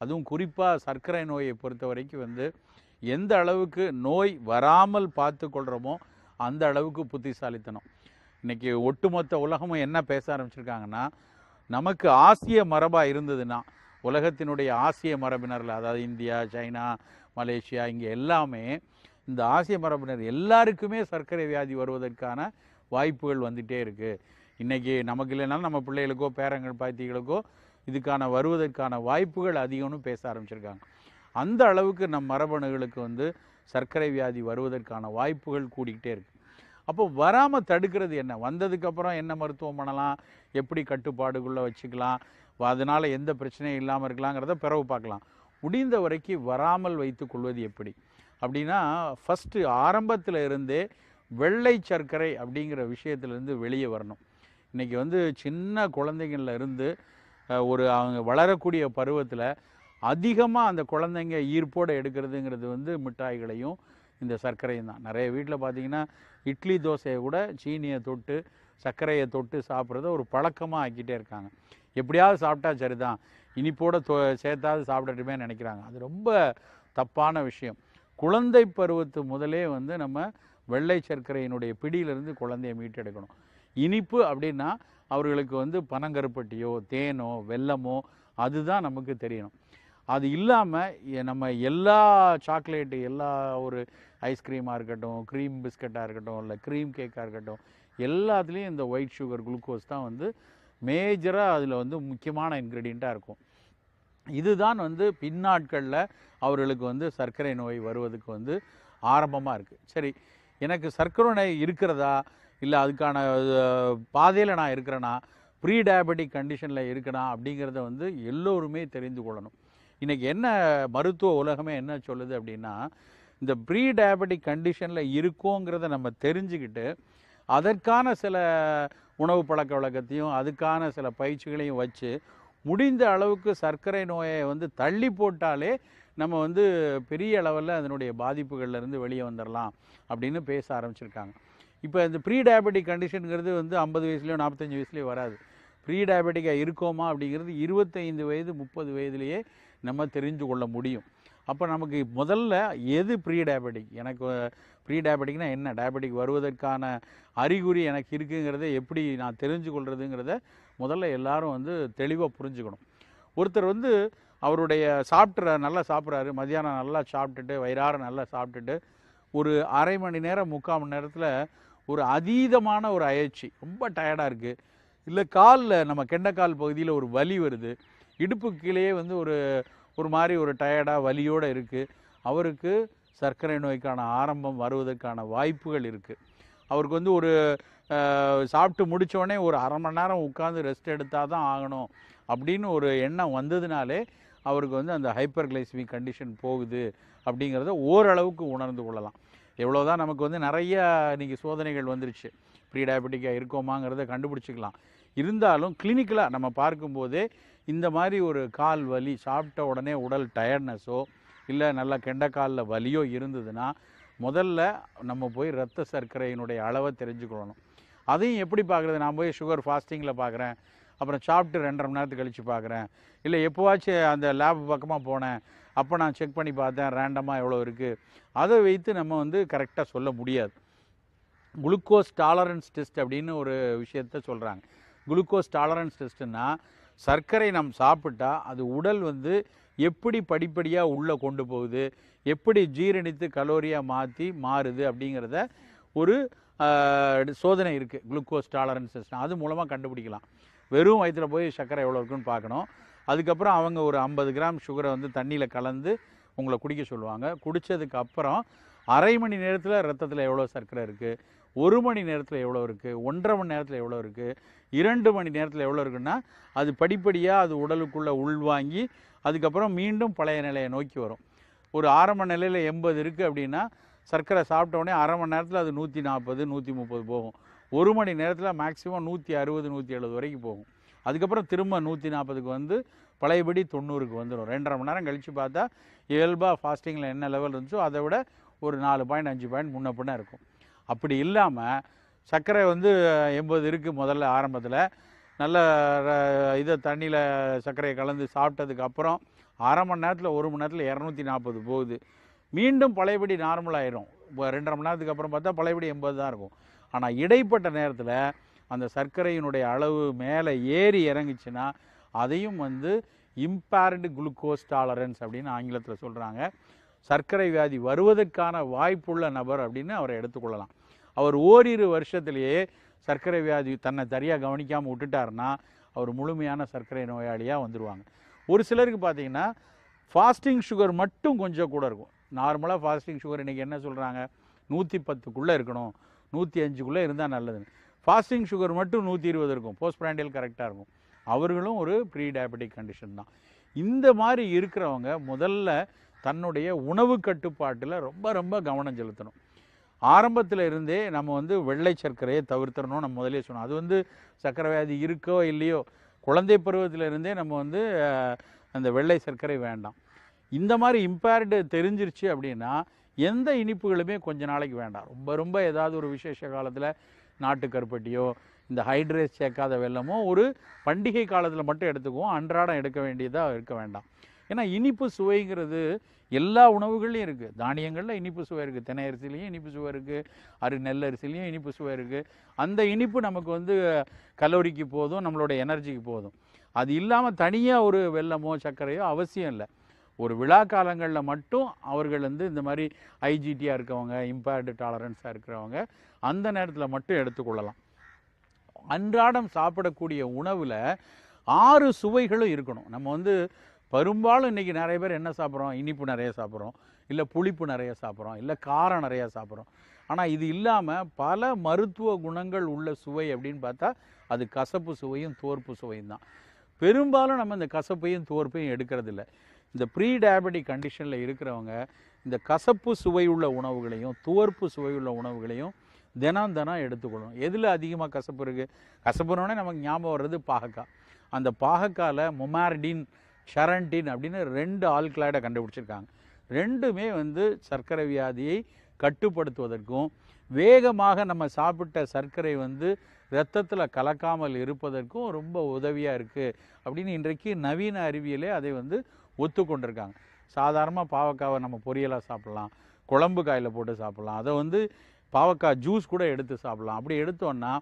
அதுவும் குறிப்பாக சர்க்கரை நோயை பொறுத்த வரைக்கும் வந்து எந்த அளவுக்கு நோய் வராமல் பார்த்து கொள்கிறோமோ அந்த அளவுக்கு புத்திசாலித்தனம். இன்றைக்கி ஒட்டுமொத்த உலகமும் என்ன பேச ஆரம்பிச்சிருக்காங்கன்னா நமக்கு ஆசிய மரபாக இருந்ததுன்னா உலகத்தினுடைய ஆசிய மரபினரில் அதாவது இந்தியா சைனா மலேசியா இங்கே எல்லாமே இந்த ஆசிய மரபினர் எல்லாருக்குமே சர்க்கரை வியாதி வருவதற்கான வாய்ப்புகள் வந்துட்டே இருக்குது இன்றைக்கி நமக்கு இல்லைனாலும் நம்ம பிள்ளைகளுக்கோ பேரங்கள் பாத்திகளுக்கோ இதுக்கான வருவதற்கான வாய்ப்புகள் அதிகம்னு பேச ஆரம்பிச்சிருக்காங்க. அந்த அளவுக்கு நம் மரபணுகளுக்கு வந்து சர்க்கரை வியாதி வருவதற்கான வாய்ப்புகள் கூடிக்கிட்டே இருக்குது அப்போ வராமல் தடுக்கிறது என்ன? வந்ததுக்கப்புறம் என்ன மருத்துவம் பண்ணலாம்? எப்படி கட்டுப்பாடுக்குள்ளே வச்சுக்கலாம்? அதனால் எந்த பிரச்சனையும் இல்லாமல் இருக்கலாங்கிறத பிறகு பார்க்கலாம். முடிந்த வரைக்கும் வராமல் வைத்து கொள்வது எப்படி? அப்படின்னா ஃபஸ்ட்டு ஆரம்பத்தில் இருந்தே வெள்ளை சர்க்கரை அப்படிங்கிற விஷயத்துலேருந்து வெளியே வரணும். இன்றைக்கி வந்து சின்ன குழந்தைங்கள்ல இருந்து ஒரு அவங்க வளரக்கூடிய பருவத்தில் அதிகமாக அந்த குழந்தைங்க ஈர்ப்போடு எடுக்கிறதுங்கிறது வந்து மிட்டாய்களையும் இந்த சர்க்கரையும் தான். நிறைய வீட்டில் பார்த்தீங்கன்னா இட்லி தோசையை கூட சீனியை தொட்டு சர்க்கரையை தொட்டு சாப்பிட்றத ஒரு பழக்கமாக ஆக்கிட்டே இருக்காங்க. எப்படியாவது சாப்பிட்டா சரிதான். இனிப்போட தொ சேர்த்தாவது சாப்பிடட்டுமே நினைக்கிறாங்க. அது ரொம்ப தப்பான விஷயம். குழந்தை பருவத்து முதலே வந்து நம்ம வெள்ளை சர்க்கரையினுடைய பிடியிலிருந்து குழந்தையை மீட்டெடுக்கணும். இனிப்பு அப்படின்னா அவர்களுக்கு வந்து பனங்கருப்பட்டியோ தேனோ வெல்லமோ அதுதான் நமக்கு தெரியணும். அது இல்லாமல் நம்ம எல்லா சாக்லேட்டு எல்லா ஒரு ஐஸ்கிரீமாக இருக்கட்டும் க்ரீம் பிஸ்கட்டாக இருக்கட்டும் இல்லை க்ரீம் கேக்காக இருக்கட்டும் எல்லாத்துலேயும் இந்த ஒயிட் சுகர் குளுக்கோஸ் தான் வந்து மேஜராக அதில் வந்து முக்கியமான இன்க்ரீடியண்ட்டாக இருக்கும். இதுதான் வந்து பின்னாட்களில் அவர்களுக்கு வந்து சர்க்கரை நோய் வருவதுக்கு வந்து ஆரம்பமாக இருக்குது சரி எனக்கு சர்க்கரை நோய் இருக்கிறதா? இல்லை அதுக்கான பாதையில் நான் இருக்கிறேனா ப்ரீ டயபெட்டிக் கண்டிஷனில் இருக்கனா அப்படிங்கிறத வந்து எல்லோருமே தெரிந்து கொள்ளணும். இன்றைக்கி என்ன மருத்துவ உலகமே என்ன சொல்லுது அப்படின்னா இந்த ப்ரீ டயபெட்டிக் கண்டிஷனில் இருக்கோங்கிறத நம்ம தெரிஞ்சுக்கிட்டு அதற்கான சில உணவு பழக்க வழக்கத்தையும் அதுக்கான சில பயிற்சிகளையும் வச்சு முடிந்த அளவுக்கு சர்க்கரை நோயை வந்து தள்ளி போட்டாலே நம்ம வந்து பெரிய அளவில் அதனுடைய பாதிப்புகள்லேருந்து வெளியே வந்துடலாம் அப்படின்னு பேச ஆரம்பிச்சிருக்காங்க. இப்போ இந்த ப்ரீ டயபெட்டிக் கண்டிஷனுங்கிறது வந்து ஐம்பது வயசுலேயோ நாற்பத்தஞ்சு வயசுலேயோ வராது. ப்ரீ டயபெட்டிக்காக இருக்கோமா அப்படிங்கிறது இருபத்தைந்து வயது முப்பது வயதுலேயே நம்ம தெரிஞ்சு கொள்ள முடியும். அப்போ நமக்கு முதல்ல எது ப்ரீ டயபெட்டிக் எனக்கு ப்ரீ டயபெட்டிக்னா என்ன? டயபெட்டிக் வருவதற்கான அறிகுறி எனக்கு இருக்குங்கிறத எப்படி நான் தெரிஞ்சு கொள்கிறதுங்கிறத முதல்ல எல்லாரும் வந்து தெளிவாக புரிஞ்சுக்கணும். ஒருத்தர் வந்து அவருடைய சாப்பிட்ற நல்லா சாப்பிட்றாரு மதியானம் நல்லா சாப்பிட்டுட்டு வயிறார நல்லா சாப்பிட்டுட்டு ஒரு அரை மணி நேரம் முக்கால் மணி நேரத்தில் ஒரு அதீதமான ஒரு அயற்சி. ரொம்ப டயர்டாக இருக்குது இல்லை காலில் நம்ம கெண்டைக்கால் பகுதியில் ஒரு வலி வருது. இடுப்பு கீழே வந்து ஒரு ஒரு மாதிரி ஒரு டயர்டாக வலியோடு இருக்குது அவருக்கு சர்க்கரை நோய்க்கான ஆரம்பம் வருவதற்கான வாய்ப்புகள் இருக்குது அவருக்கு வந்து ஒரு சாப்பிட்டு முடித்தோடனே ஒரு அரை மணி நேரம் உட்காந்து ரெஸ்ட் எடுத்தால் தான் ஆகணும் அப்படின்னு ஒரு எண்ணம் வந்ததுனாலே அவருக்கு வந்து அந்த ஹைப்பர் கிளைசிமிக் கண்டிஷன் போகுது அப்படிங்கிறத ஓரளவுக்கு உணர்ந்து கொள்ளலாம். எவ்வளோதான் நமக்கு வந்து நிறைய இன்றைக்கி சோதனைகள் வந்துருச்சு. ப்ரீ டயபெட்டிக்காக இருக்கோமாங்கிறத கண்டுபிடிச்சிக்கலாம். இருந்தாலும் கிளினிக்கலாக நம்ம பார்க்கும்போதே இந்த மாதிரி ஒரு கால் வலி சாப்பிட்ட உடனே உடல் டயர்ட்னஸோ இல்லை நல்லா கெண்டக்காலில் வலியோ இருந்ததுன்னா முதல்ல நம்ம போய் ரத்த சர்க்கரையினுடைய அளவை தெரிஞ்சுக்கொள்ளணும். அதையும் எப்படி பார்க்குறது? நான் போய் சுகர் ஃபாஸ்டிங்கில் பார்க்குறேன். அப்புறம் சாப்பிட்டு ரெண்டரை மணி நேரத்துக்கு கழித்து பார்க்குறேன். இல்லை எப்போவாச்சும் அந்த லேப் பக்கமாக போனேன். அப்போ நான் செக் பண்ணி பார்த்தேன் ரேண்டமாக எவ்வளோ இருக்குது அதை வைத்து நம்ம வந்து கரெக்டாக சொல்ல முடியாது. குளுக்கோஸ் டாலரன்ஸ் டெஸ்ட் அப்படின்னு ஒரு விஷயத்த சொல்கிறாங்க குளுக்கோஸ் டாலரன்ஸ் டெஸ்ட்டுன்னா சர்க்கரை நாம் சாப்பிட்டா அது உடல் வந்து எப்படி படிப்படியாக உள்ளே கொண்டு போகுது எப்படி ஜீரணித்து கலோரியாக மாற்றி மாறுது அப்படிங்கிறத ஒரு சோதனை இருக்குது குளுக்கோஸ் டாலரன்ஸ் டெஸ்ட் அது மூலமாக கண்டுபிடிக்கலாம். வெறும் வயிற்றில் போய் சர்க்கரை எவ்வளோ இருக்குன்னு பார்க்கணும். அதுக்கப்புறம் அவங்க ஒரு ஐம்பது கிராம் சுகரை வந்து தண்ணியில் கலந்து உங்களை குடிக்க சொல்லுவாங்க. குடித்ததுக்கு அப்புறம் அரை மணி நேரத்தில் ரத்தத்தில் எவ்வளோ சர்க்கரை இருக்குது ஒரு மணி நேரத்தில் எவ்வளோ இருக்குது ஒன்றரை மணி நேரத்தில் எவ்வளோ இருக்குது இரண்டு மணி நேரத்தில் எவ்வளோ இருக்குன்னா அது படிப்படியாக அது உடலுக்குள்ளே உள்வாங்கி அதுக்கப்புறம் மீண்டும் பழைய நிலையை நோக்கி வரும். ஒரு ஆரம்ப நிலையில் எண்பது இருக்குது அப்படின்னா சர்க்கரை சாப்பிட்ட உடனே அரை மணி நேரத்தில் அது நூற்றி நாற்பது நூற்றி முப்பது போகும். ஒரு மணி நேரத்தில் மேக்ஸிமம் நூற்றி அறுபது நூற்றி எழுபது வரைக்கும் போகும். அதுக்கப்புறம் திரும்ப நூற்றி நாற்பதுக்கு வந்து பழையபடி தொண்ணூறுக்கு வந்துடும் ரெண்டரை மணி நேரம் கழித்து பார்த்தா இயல்பாக ஃபாஸ்டிங்கில் என்ன லெவல் இருந்துச்சோ அதை விட ஒரு நாலு பாயிண்ட் அஞ்சு பாயிண்ட் முன்ன பின்ன இருக்கும். அப்படி இல்லாமல் சர்க்கரை வந்து எண்பது இருக்குது முதல்ல ஆரம்பத்தில். நல்ல இதை தண்ணியில் சர்க்கரையை கலந்து சாப்பிட்டதுக்கப்புறம் அரை மணி நேரத்தில் ஒரு மணி நேரத்தில் இரநூத்தி நாற்பது போகுது. மீண்டும் பழையபடி நார்மல் ஆயிரும். இப்போ ரெண்டரை மணி நேரத்துக்கு அப்புறம் பார்த்தா பழையபடி எண்பது தான் இருக்கும். ஆனால் இடைப்பட்ட நேரத்தில் அந்த சர்க்கரையினுடைய அளவு மேலே ஏறி இறங்குச்சுன்னா அதையும் வந்து இம்பேர்டு குளுக்கோஸ் டாலரன்ஸ் அப்படின்னு ஆங்கிலத்தில் சொல்கிறாங்க சர்க்கரை வியாதி வருவதற்கான வாய்ப்புள்ள நபர் அப்படின்னு அவரை எடுத்துக்கொள்ளலாம். அவர் ஓரிரு வருஷத்திலேயே சர்க்கரை வியாதி தன்னை சரியாக கவனிக்காமல் விட்டுட்டாருன்னா அவர் முழுமையான சர்க்கரை நோயாளியாக வந்துடுவாங்க ஒரு சிலருக்கு பார்த்தீங்கன்னா ஃபாஸ்டிங் சுகர் மட்டும் கொஞ்சம் கூட இருக்கும். நார்மலாக ஃபாஸ்டிங் சுகர் இன்றைக்கி என்ன சொல்கிறாங்க நூற்றி பத்துக்குள்ளே இருக்கணும். நூற்றி அஞ்சுக்குள்ளே இருந்தால் நல்லதுன்னு. ஃபாஸ்டிங் சுகர் மட்டும் நூற்றி இருபது இருக்கும். போஸ்ட் பிராண்டியல் கரெக்டாக இருக்கும். அவர்களும் ஒரு ப்ரீ டயபெட்டிக் கண்டிஷன் தான். இந்த மாதிரி இருக்கிறவங்க முதல்ல தன்னுடைய உணவு கட்டுப்பாட்டில் ரொம்ப ரொம்ப கவனம் செலுத்தணும். ஆரம்பத்தில் இருந்தே நம்ம வந்து வெள்ளை சர்க்கரையை தவிர்த்தரணும் நம்ம முதலே சொன்னோம். அது வந்து சர்க்கரை வியாதி இருக்கோ இல்லையோ குழந்தை பருவத்தில் இருந்தே நம்ம வந்து அந்த வெள்ளை சர்க்கரை வேண்டாம். இந்த மாதிரி இம்பேர்டு தெரிஞ்சிருச்சு அப்படின்னா எந்த இனிப்புகளுமே கொஞ்ச நாளைக்கு வேண்டாம். ரொம்ப ரொம்ப ஏதாவது ஒரு விசேஷ காலத்தில் நாட்டு கருப்பட்டியோ இந்த ஹைட்ரேஸ் சேர்க்காத வெல்லமோ ஒரு பண்டிகை காலத்தில் மட்டும் எடுத்துக்குவோம். அன்றாடம் எடுக்க வேண்டியதாக இருக்க வேண்டாம். ஏன்னா இனிப்பு சுவைங்கிறது எல்லா உணவுகள்லையும் இருக்குது தானியங்களில் இனிப்பு சுவை இருக்குது தினை அரிசிலையும் இனிப்பு சுவை இருக்குது அரு நெல் அரிசிலையும் இனிப்பு சுவை இருக்குது அந்த இனிப்பு நமக்கு வந்து கலோரிக்கு போதும் நம்மளோட எனர்ஜிக்கு போதும். அது இல்லாமல் தனியாக ஒரு வெல்லமோ சர்க்கரையோ அவசியம் இல்லை. ஒரு விழா காலங்களில் மட்டும் அவர்கள் வந்து இந்த மாதிரி ஐஜிடியாக இருக்கவங்க இம்பேர்டு டாலரன்ஸாக இருக்கிறவங்க அந்த நேரத்தில் மட்டும் எடுத்துக்கொள்ளலாம். அன்றாடம் சாப்பிடக்கூடிய உணவில் ஆறு சுவைகளும் இருக்கணும். நம்ம வந்து பெரும்பாலும் இன்றைக்கி நிறைய பேர் என்ன சாப்பிட்றோம்? இனிப்பு நிறைய சாப்பிட்றோம். இல்லை புளிப்பு நிறைய சாப்பிட்றோம். இல்லை காரம் நிறைய சாப்பிட்றோம். ஆனால் இது இல்லாமல் பல மருத்துவ குணங்கள் உள்ள சுவை அப்படின்னு பார்த்தா அது கசப்பு சுவையும் தோற்பு சுவையும் தான். பெரும்பாலும் நம்ம இந்த கசப்பையும் தோற்பையும் எடுக்கிறதில்ல. இந்த ப்ரீ டயபெட்டிக் கண்டிஷனில் இருக்கிறவங்க இந்த கசப்பு சுவையுள்ள உணவுகளையும் துவர்ப்பு சுவையுள்ள உணவுகளையும் தினம் தினம் எடுத்துக்கொள்ளணும். எதில் அதிகமாக கசப்பு இருக்குது கசப்புனோடனே நமக்கு ஞாபகம் வர்றது பாகக்காய் அந்த பாகக்காயில் மொமார்டின் ஷரண்டின் அப்படின்னு ரெண்டு ஆல்கலாய்டை கண்டுபிடிச்சிருக்காங்க. ரெண்டுமே வந்து சர்க்கரை வியாதியை கட்டுப்படுத்துவதற்கும் வேகமாக நம்ம சாப்பிட்ட சர்க்கரை வந்து இரத்தத்தில் கலக்காமல் இருப்பதற்கும் ரொம்ப உதவியாக இருக்குது அப்படின்னு இன்றைக்கு நவீன அறிவியலே அதை வந்து ஒத்துக்கொண்டிருக்காங்க. சாதாரணமாக பாவக்காவை நம்ம பொரியலாக சாப்பிட்லாம் குழம்பு காயில் போட்டு சாப்பிட்லாம் அதை வந்து பாவக்காய் ஜூஸ் கூட எடுத்து சாப்பிட்லாம். அப்படி எடுத்தோன்னா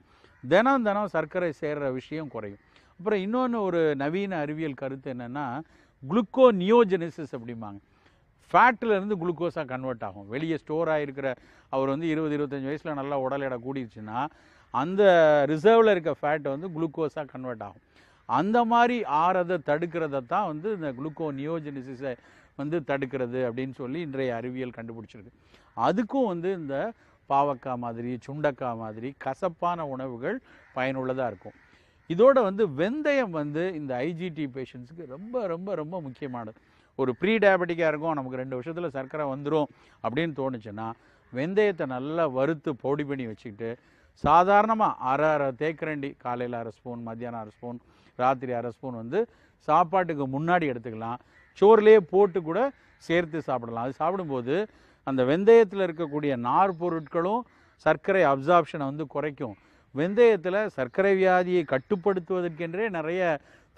தினம் தினம் சர்க்கரை சேர்கிற விஷயம் குறையும். அப்புறம் இன்னொன்று ஒரு நவீன அறிவியல் கருத்து என்னென்னா குளுக்கோ நியோஜெனிசிஸ் அப்படிம்பாங்க. ஃபேட்டில் இருந்து குளுக்கோஸாக கன்வெர்ட் ஆகும். வெளியே ஸ்டோர் ஆகிருக்கிற அவர் வந்து இருபது இருபத்தஞ்சி வயசில் நல்லா உடல் எடை கூடிடுச்சுன்னா அந்த ரிசர்வில் இருக்க ஃபேட் வந்து குளுக்கோஸாக கன்வெர்ட் ஆகும். அந்த மாதிரி ஆறதை தடுக்கிறத தான் வந்து இந்த குளுக்கோ நியோஜெனிசிஸை வந்து தடுக்கிறது அப்படின்னு சொல்லி இன்றைய அறிவியல் கண்டுபிடிச்சிருக்கு. அதுக்கும் வந்து இந்த பாவக்காய் மாதிரி சுண்டக்காய் மாதிரி கசப்பான உணவுகள் பயனுள்ளதாக இருக்கும். இதோட வந்து வெந்தயம் வந்து இந்த ஐஜிடி பேஷண்ட்ஸுக்கு ரொம்ப ரொம்ப ரொம்ப முக்கியமானது. ஒரு ப்ரீ டயபெட்டிக்காக இருக்கும் நமக்கு ரெண்டு வருஷத்தில் சர்க்கரை வந்துடும் அப்படின்னு தோணுச்சுன்னா வெந்தயத்தை நல்லா வறுத்து பொடி பண்ணி வச்சுக்கிட்டு சாதாரணமாக அரை அரை தேக்கரண்டி காலையில் அரை ஸ்பூன் மத்தியானம் அரை ஸ்பூன் ராத்திரி அரை ஸ்பூன் வந்து சாப்பாட்டுக்கு முன்னாடி எடுத்துக்கலாம். சோறுலேயே போட்டு கூட சேர்த்து சாப்பிடலாம். அது சாப்பிடும்போது அந்த வெந்தயத்தில் இருக்கக்கூடிய நார் பொருட்களும் சர்க்கரை அப்சார்ப்ஷனை வந்து குறைக்கும். வெந்தயத்தில் சர்க்கரை வியாதியை கட்டுப்படுத்துவதற்கென்றே நிறைய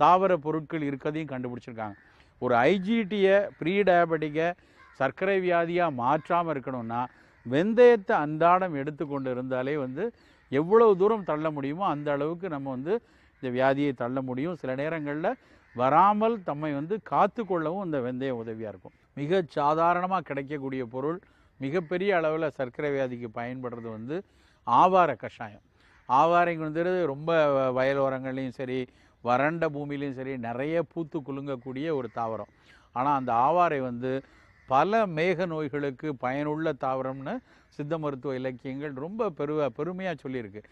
தாவர பொருட்கள் இருக்கதையும் கண்டுபிடிச்சிருக்காங்க. ஒரு ஐஜிடியை ப்ரீ டயபெட்டிக்கை சர்க்கரை வியாதியாக மாற்றாமல் இருக்கணும்னா வெந்தயத்தை அன்றாடம் எடுத்துக்கொண்டு இருந்தாலே வந்து எவ்வளவு தூரம் தள்ள முடியுமோ அந்த அளவுக்கு நம்ம வந்து இந்த வியாதியை தள்ள முடியும். சில நேரங்களில் வராமல் தம்மை வந்து காத்து கொள்ளவும் இந்த வெந்தயம் உதவியாக இருக்கும். மிக சாதாரணமாக கிடைக்கக்கூடிய பொருள் மிகப்பெரிய அளவில் சர்க்கரை வியாதிக்கு பயன்படுறது வந்து ஆவார கஷாயம். ஆவாரைங்கிறது ரொம்ப வயல் வயலோரங்கள்லையும் சரி வறண்ட பூமியிலையும் சரி நிறைய பூத்து குலுங்கக்கூடிய ஒரு தாவரம். ஆனால் அந்த ஆவாரை வந்து பல மேக நோய்களுக்கு பயனுள்ள தாவரம்னு சித்த மருத்துவ இலக்கியங்கள் ரொம்ப பெரு பெருமையாக சொல்லியிருக்கு.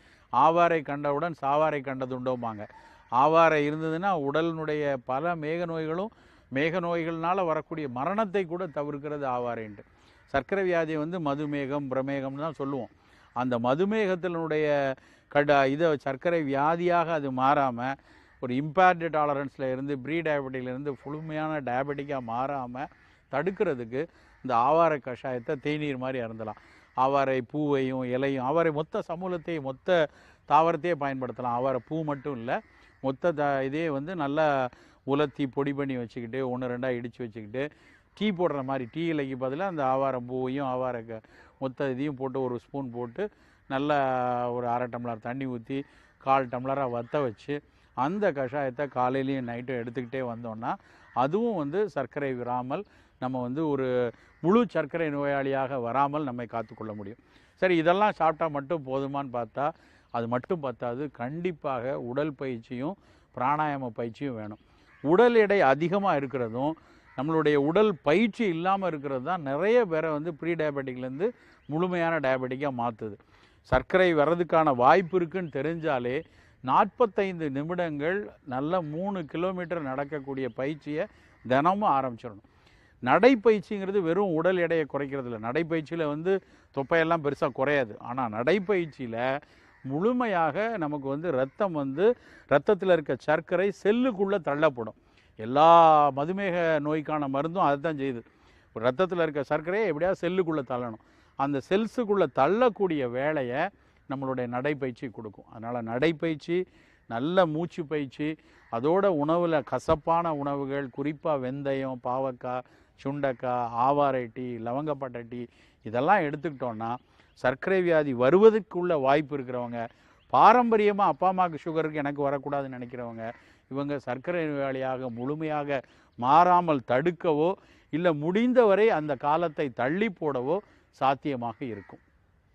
ஆவாரை கண்டவுடன் சாவாரை கண்டதுண்டோமாங்க ஆவாரை இருந்ததுன்னா உடலினுடைய பல மேக நோய்களும் மேக நோய்கள்னால் வரக்கூடிய மரணத்தை கூட தவிர்க்கிறது ஆவாரைன்ட்டு. சர்க்கரை வியாதி வந்து மதுமேகம் பிரமேகம்னு தான் சொல்லுவோம். அந்த மதுமேகத்தினுடைய கட இதை சர்க்கரை வியாதியாக அது மாறாமல் ஒரு இம்பேர்டு டாலரன்ஸில் இருந்து ப்ரீ டயபெட்டிலேருந்து முழுமையான டயபெட்டிக்காக மாறாமல் தடுக்கிறதுக்கு இந்த ஆவாரை கஷாயத்தை தேநீர் மாதிரி அருந்தலாம். அவரை பூவையும் இலையும் அவரை மொத்த சமூலத்தையும் மொத்த தாவரத்தையே பயன்படுத்தலாம். அவரை பூ மட்டும் இல்லை மொத்த த இதே வந்து நல்லா உலர்த்தி பொடி பண்ணி வச்சுக்கிட்டு ஒன்று ரெண்டாக இடித்து வச்சுக்கிட்டு டீ போடுற மாதிரி டீ இலைக்கு பதிலாக அந்த ஆவாரம் பூவையும் ஆவார க மொத்த இதையும் போட்டு ஒரு ஸ்பூன் போட்டு நல்லா ஒரு அரை டம்ளர் தண்ணி ஊற்றி கால் டம்ளராக வற்ற வச்சு அந்த கஷாயத்தை காலையிலையும் நைட்டும் எடுத்துக்கிட்டே வந்தோன்னா அதுவும் வந்து சர்க்கரை விராமல் நம்ம வந்து ஒரு முழு சர்க்கரை நோயாளியாக வராமல் நம்மை காத்துக்கொள்ள முடியும். சரி இதெல்லாம் சாப்பிட்டா மட்டும் போதுமான்னு பார்த்தா அது மட்டும் பத்தாது. கண்டிப்பாக உடல் பயிற்சியும் பிராணாயாம பயிற்சியும் வேணும். உடல் எடை அதிகமாக இருக்கிறதும் நம்மளுடைய உடல் பயிற்சி இல்லாமல் இருக்கிறது தான் நிறைய பேரை வந்து ப்ரீ டயபெட்டிக்லேருந்து முழுமையான டயபெட்டிக்காக மாற்றுது சர்க்கரை வர்றதுக்கான வாய்ப்பு இருக்குன்னு தெரிஞ்சாலே நாற்பத்தைந்து நிமிடங்கள் நல்ல மூணு கிலோமீட்டர் நடக்கக்கூடிய பயிற்சியை தினமும் ஆரம்பிச்சிடணும். நடைப்பயிற்சிங்கிறது வெறும் உடல் எடையை குறைக்கிறது இல்லை நடைப்பயிற்சியில் வந்து தொப்பையெல்லாம் பெருசாக குறையாது. ஆனால் நடைப்பயிற்சியில் முழுமையாக நமக்கு வந்து ரத்தம் வந்து ரத்தத்தில் இருக்க சர்க்கரை செல்லுக்குள்ளே தள்ளப்படும். எல்லா மதுமேக நோய்க்கான மருந்தும் அதை தான் செய்யுது ரத்தத்தில் இருக்க சர்க்கரையை எப்படியாவது செல்லுக்குள்ளே தள்ளணும். அந்த செல்ஸுக்குள்ளே தள்ளக்கூடிய வேலையை நம்மளுடைய நடைப்பயிற்சி கொடுக்கும். அதனால் நடைப்பயிற்சி நல்ல மூச்சு பயிற்சி அதோட உணவில் கசப்பான உணவுகள் குறிப்பாக வெந்தயம் பாவக்காய் சுண்டக்காய் ஆவாரை டீ லவங்கப்பட்டை டீ இதெல்லாம் எடுத்துக்கிட்டோன்னா சர்க்கரை வியாதி வருவதற்குள்ள வாய்ப்பு இருக்கிறவங்க பாரம்பரியமாக அப்பா அம்மாவுக்கு சுகருக்கு எனக்கு வரக்கூடாதுன்னு நினைக்கிறவங்க இவங்க சர்க்கரை நோயாளியாக முழுமையாக மாறாமல் தடுக்கவோ இல்லை முடிந்தவரை அந்த காலத்தை தள்ளி போடவோ சாத்தியமாக இருக்கும்.